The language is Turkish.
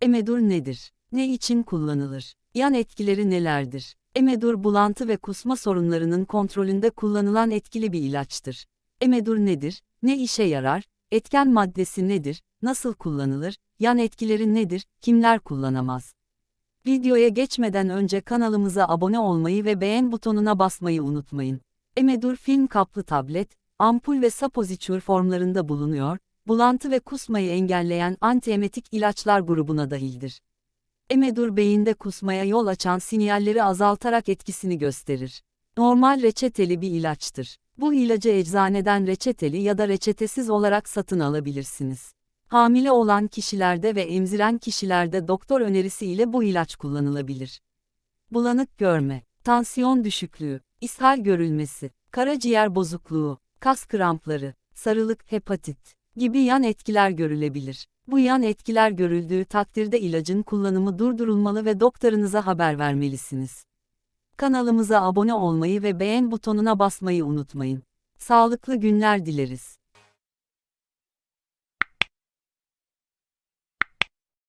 Emedur nedir? Ne için kullanılır? Yan etkileri nelerdir? Emedur bulantı ve kusma sorunlarının kontrolünde kullanılan etkili bir ilaçtır. Emedur nedir? Ne işe yarar? Etken maddesi nedir? Nasıl kullanılır? Yan etkileri nedir? Kimler kullanamaz? Videoya geçmeden önce kanalımıza abone olmayı ve beğen butonuna basmayı unutmayın. Emedur film kaplı tablet, ampul ve sapozitür formlarında bulunuyor, bulantı ve kusmayı engelleyen antiemetik ilaçlar grubuna dahildir. Emedur beyinde kusmaya yol açan sinyalleri azaltarak etkisini gösterir. Normal reçeteli bir ilaçtır. Bu ilacı eczaneden reçeteli ya da reçetesiz olarak satın alabilirsiniz. Hamile olan kişilerde ve emziren kişilerde doktor önerisi ile bu ilaç kullanılabilir. Bulanık görme, tansiyon düşüklüğü, ishal görülmesi, karaciğer bozukluğu, kas krampları, sarılık, hepatit gibi yan etkiler görülebilir. Bu yan etkiler görüldüğü takdirde ilacın kullanımı durdurulmalı ve doktorunuza haber vermelisiniz. Kanalımıza abone olmayı ve beğen butonuna basmayı unutmayın. Sağlıklı günler dileriz.